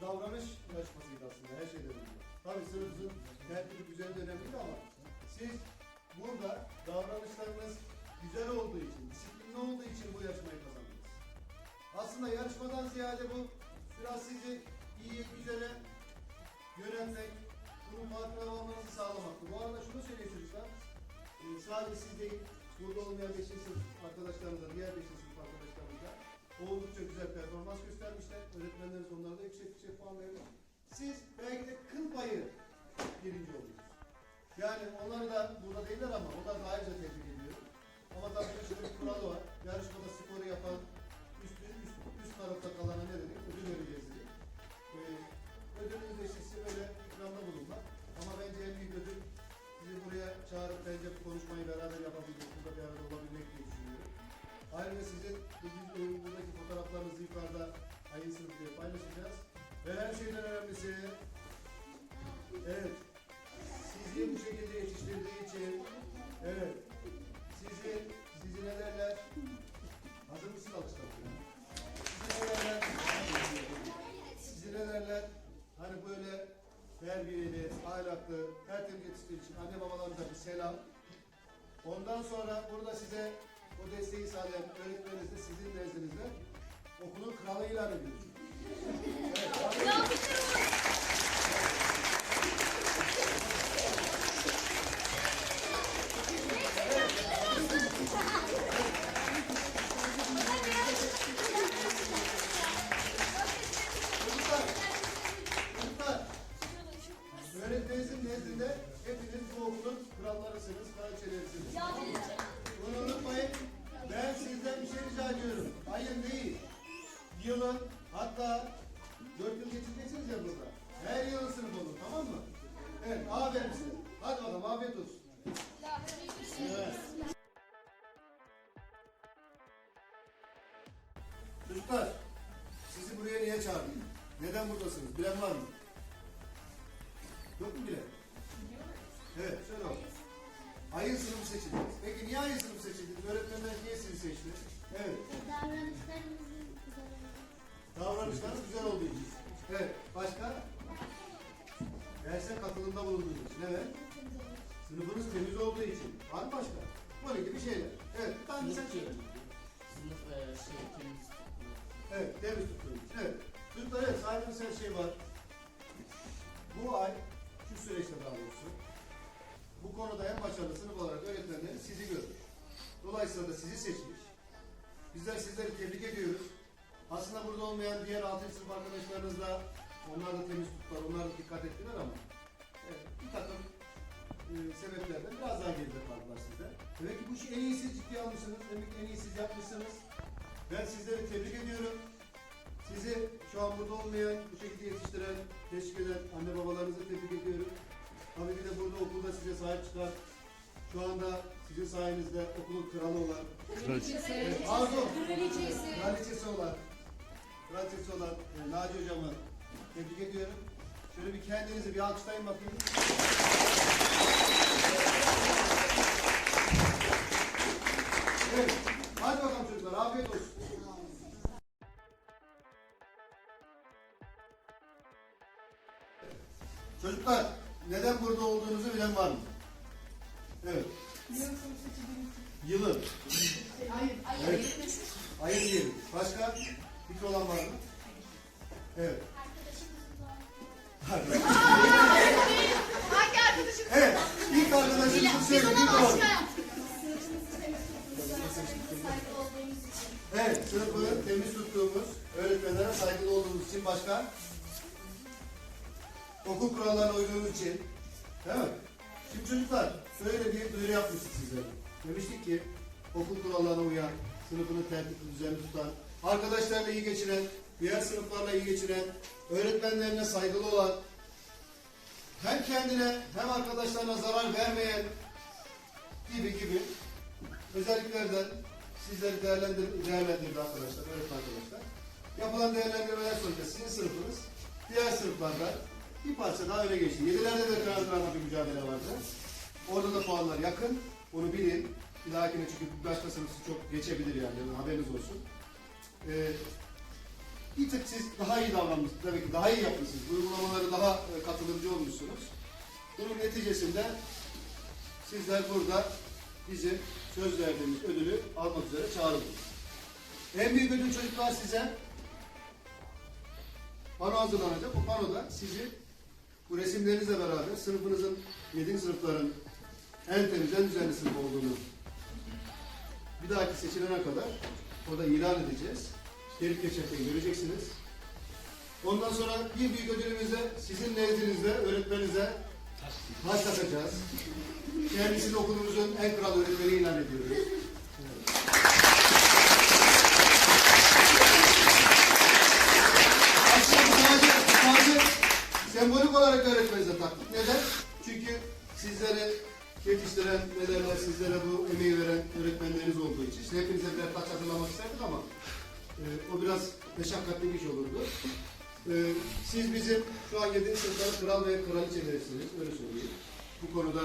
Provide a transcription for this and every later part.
davranış yarışmasıydı aslında her şeyden önce. Tabii sınıfın tertibi güzel önemliydi ama siz burada davranışlarınız güzel olduğu için, disiplinli olduğu için bu yarışmayı kazandınız. Aslında yarışmadan ziyade bu biraz sizi iyiye, güzele yöneltmek, bunun farkına varmanızı sağlamaktı. Bu arada şunu söyleyeyim çocuklar, e, sadece siz değil, burada olmayan 5. sınıf arkadaşlarımız da, diğer 5. oldukça güzel performans göstermişler. Öğretmenleriniz onlara da yüksek yüksek puan vermiş. Siz belki de kıl payı birinci oldunuz. Yani onları da burada değiller ama onları da ayrıca tebrik ediyorum. Ama tabii bir sürü kuralı var. Yarışmada skoru yapan kralı ilan ediyoruz. Evet, nezdinde hepiniz bu okulun krallarısınız, kraliçelerisiniz. Bunu unutmayın. Ben sizden bir şey rica ediyorum. Ayın değil, yılın, hatta dört yıl geçireceksiniz ya burada. Her yılın sınıf olur, tamam mı? Evet, aferin size. Hadi bakalım, afiyet olsun. Evet. Çocuklar, sizi buraya niye çağırdım? Neden buradasınız? Bilen var mı? Yok mu bilen? Evet, söyle bakalım. Ayın sınıfı seçildiniz. Peki niye ayın sınıfı seçildiniz? Öğretmenler niye sizi seçti? Evet. Davranışlarımızın güzel Davranışlarınız güzel olduğu için. Evet. Başka? Derse katılımda bulunduğunuz için. Evet. Sınıfınız temiz olduğu için. Var mı başka? Böyle gibi şeyler. Evet. Bir tane sen söyle. Sınıf e, şey temiz Evet. Temiz tuttuğunuz için. Evet. Çocuklar evet. Saydığınız her şey var. Bu ay, şu süreçte daha doğrusu, bu konuda en başarılı sınıf olarak öğretmenleri sizi görür. Dolayısıyla da sizi seçmiş. Bizler sizleri tebrik ediyoruz. Aslında burada olmayan diğer 6. sınıf arkadaşlarınız da onlar da temiz tuttular, onlar da dikkat ettiler ama evet, bir takım e, sebeplerden biraz daha geride kaldılar sizden. Demek ki bu işi en iyi siz ciddiye almışsınız, demek ki en iyi siz yapmışsınız. Ben sizleri tebrik ediyorum. Sizi şu an burada olmayan, bu şekilde yetiştiren, teşvik eden anne babalarınızı tebrik ediyorum. Tabii ki de burada okulda size sahip çıkan, şu anda sizin sayenizde okulun kralı olan, Evet, pardon, kraliçesi olan, kraliçesi olan e, Naci hocamı tebrik ediyorum. Şöyle bir kendinizi bir alkışlayın bakayım. Evet, hadi bakalım çocuklar, afiyet olsun. Çocuklar, neden burada olduğunuzu bilen var mı? Evet. Yılı. Evet. Hayır diyelim. Başka? Fikri olan var mı? Evet. Hangi arkadaşım? Evet. İlk arkadaşımızı söyledi. İlk olan. Saygı olduğumuz için. Evet. Sınıfı temiz tuttuğumuz, öğretmenlere saygılı olduğumuz için başka? Okul kurallarına uyduğumuz için. Değil mi? Şimdi çocuklar, şöyle bir duyuru yapmıştık sizlere. Demiştik ki, okul kurallarına uyan, sınıfını tertipli düzenli tutan, arkadaşlarla iyi geçiren, diğer sınıflarla iyi geçiren, öğretmenlerine saygılı olan, hem kendine hem arkadaşlarına zarar vermeyen gibi gibi özelliklerden sizleri değerlendir değerlendirdi arkadaşlar, öğretmen arkadaşlar. Yapılan değerlendirmeler sonucu sizin sınıfınız diğer sınıflarda bir parça daha öne geçti. Yedilerde de kıran bir mücadele vardı. Orada da puanlar yakın. Onu bilin. Bir dahakine çünkü başka sınıf çok geçebilir yani. Haberiniz olsun. Ee, bir tık siz daha iyi davranmışsınız. Tabii ki daha iyi yapmışsınız. Uygulamaları daha e, katılımcı olmuşsunuz. Bunun neticesinde sizler burada bizim söz verdiğimiz ödülü almak üzere çağrıldınız. En büyük ödül çocuklar size pano hazırlanacak. O panoda sizi bu resimlerinizle beraber sınıfınızın 7. sınıfların en temiz, en düzenli sınıf olduğunu bir dahaki seçilene kadar orada ilan edeceğiz. Gelip geçerken göreceksiniz. Ondan sonra bir büyük ödülümüzde sizin nezdinizde öğretmenize taş takacağız. Kendisini okulumuzun en kral öğretmeni ilan ediyoruz. Aslında bu sadece sembolik olarak öğretmenize taktık. Neden? Çünkü sizleri yetiştiren, ne derler, sizlere bu emeği veren öğretmenleriniz olduğu için. İşte hepinize birer taç hatırlamak isterdik ama e, o biraz meşakkatli bir iş olurdu. E, siz bizim şu an 7. sınıfların kral ve kraliçelerisiniz, öyle söyleyeyim. Bu konuda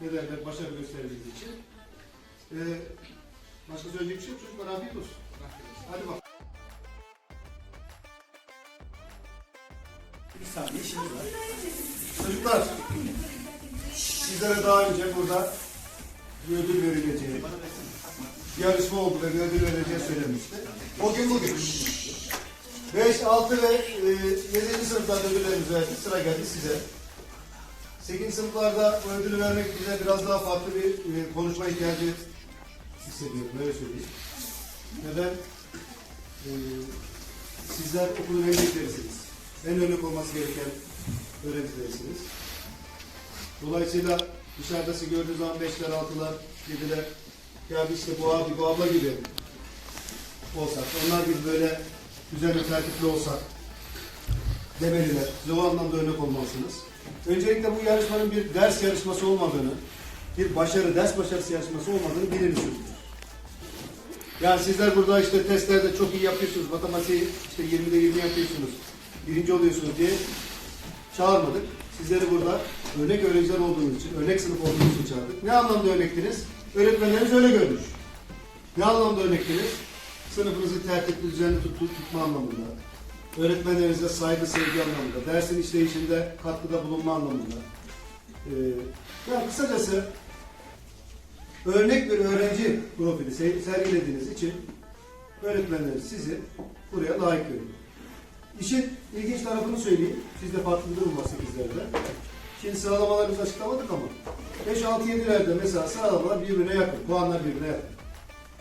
ne derler, başarı gösterdiğiniz için. E, başka söyleyecek bir şey yok. Çocuklar afiyet olsun. Hadi bak. Bir saniye şimdi var. Çocuklar, sizlere daha önce burada bir ödül verileceği, yarışma oldu ve bir ödül verileceği söylemişti. O gün bugün. 5, 6 ve e, 7. sınıflarda ödüllerimizi verdik. Sıra geldi size. 8. sınıflarda bu ödülü vermek bize biraz daha farklı bir e, konuşma ihtiyacı hissediyorum. Böyle söyleyeyim. Neden? E, sizler okulun en büyüklerisiniz. En örnek olması gereken öğrencilersiniz. Dolayısıyla dışarıda sizi gördüğü zaman beşler, altılar, yediler, ya biz işte bu abi, bu abla gibi olsak, onlar gibi böyle güzel ve tertipli olsak demeliler. Size o anlamda örnek olmalısınız. Öncelikle bu yarışmanın bir ders yarışması olmadığını, bir başarı, ders başarısı yarışması olmadığını çocuklar. Yani sizler burada işte testlerde çok iyi yapıyorsunuz, matematiği işte 20'de 20 yapıyorsunuz, birinci oluyorsunuz diye çağırmadık. Sizleri burada örnek öğrenciler olduğunuz için, örnek sınıf olduğunuz için çağırdık. Ne anlamda örnektiniz? Öğretmenleriniz öyle görmüş. Ne anlamda örnektiniz? Sınıfınızı tertipli, düzenli tuttu, tutma anlamında. Öğretmenlerinize saygı, sevgi anlamında. Dersin işleyişinde katkıda bulunma anlamında. Ee, yani kısacası örnek bir öğrenci profili se- sergilediğiniz için öğretmenleriniz sizi buraya layık görüyor. İşin ilginç tarafını söyleyeyim. Sizde farklı bir durum var 8'lerde. Şimdi sıralamalarımızı açıklamadık ama 5, 6, 7'lerde mesela sıralamalar birbirine yakın. Puanlar birbirine yakın.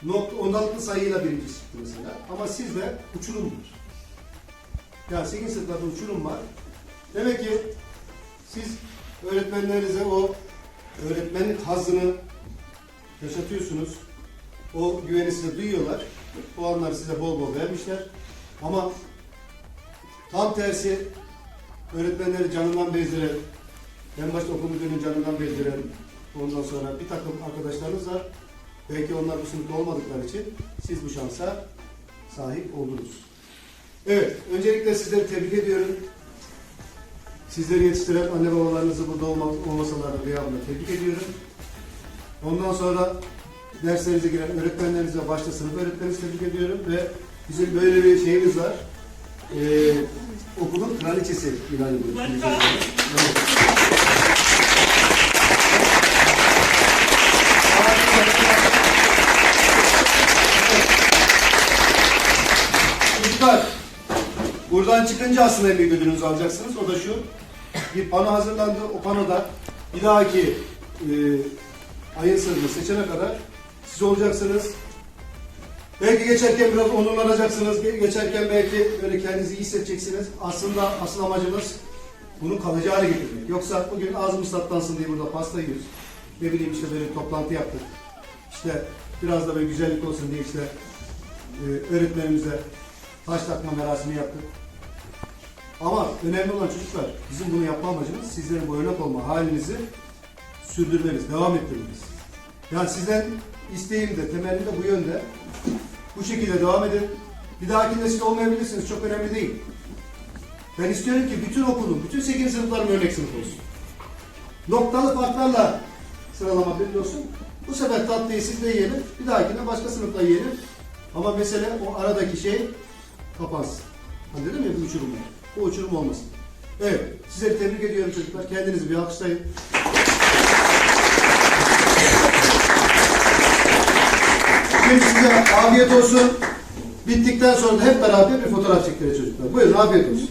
Nokta, ondalıklı sayıyla birinci çıktı mesela. Ama sizde uçurum var. Yani 8 sınıflarda uçurum var. Demek ki siz öğretmenlerinize o öğretmenlik hazzını yaşatıyorsunuz. O güveni size duyuyorlar. Puanları size bol bol vermişler. Ama Tam tersi öğretmenleri canından bezdiren, en başta okul müdürünün canından bezdiren, ondan sonra bir takım arkadaşlarınız var. Belki onlar bu sınıfta olmadıkları için siz bu şansa sahip oldunuz. Evet, öncelikle sizleri tebrik ediyorum. Sizleri yetiştiren anne babalarınızı burada olma, olmasalar da gıyabında tebrik ediyorum. Ondan sonra derslerinize giren öğretmenlerinize başta sınıf öğretmeninizi tebrik ediyorum ve bizim böyle bir şeyimiz var e, okulun kraliçesi ilan ediyoruz. Evet. Çocuklar, buradan çıkınca aslında en büyük ödülünüzü alacaksınız. O da şu, bir pano hazırlandı. O panoda bir dahaki e, ayın sınırını seçene kadar siz olacaksınız. Belki geçerken biraz onurlanacaksınız. Ge- Geçerken belki böyle kendinizi iyi hissedeceksiniz. Aslında asıl amacımız bunu kalıcı hale getirmek. Yoksa bugün ağzımız tatlansın diye burada pasta yiyoruz. Ne bileyim işte böyle toplantı yaptık. İşte biraz da böyle güzellik olsun diye işte e, öğretmenimize taş takma merasimi yaptık. Ama önemli olan çocuklar, bizim bunu yapma amacımız sizlerin bu örnek olma halinizi sürdürmeniz, devam ettirmeniz. Yani sizden isteğim de, temennim de bu yönde. Bu şekilde devam edin. Bir dahaki nesil olmayabilirsiniz, çok önemli değil. Ben istiyorum ki bütün okulun, bütün 8. sınıfların örnek sınıf olsun. Noktalı farklarla sıralama belli olsun. Bu sefer tatlıyı siz de yiyelim, bir dahakine başka sınıfta yiyelim. Ama mesele o aradaki şey kapansın. Hani dedim ya bu uçurum var. Bu uçurum olmasın. Evet, sizleri tebrik ediyorum çocuklar. Kendinizi bir alkışlayın. Şimdi size afiyet olsun. Bittikten sonra hep beraber bir fotoğraf çektirelim çocuklar. Buyurun afiyet olsun.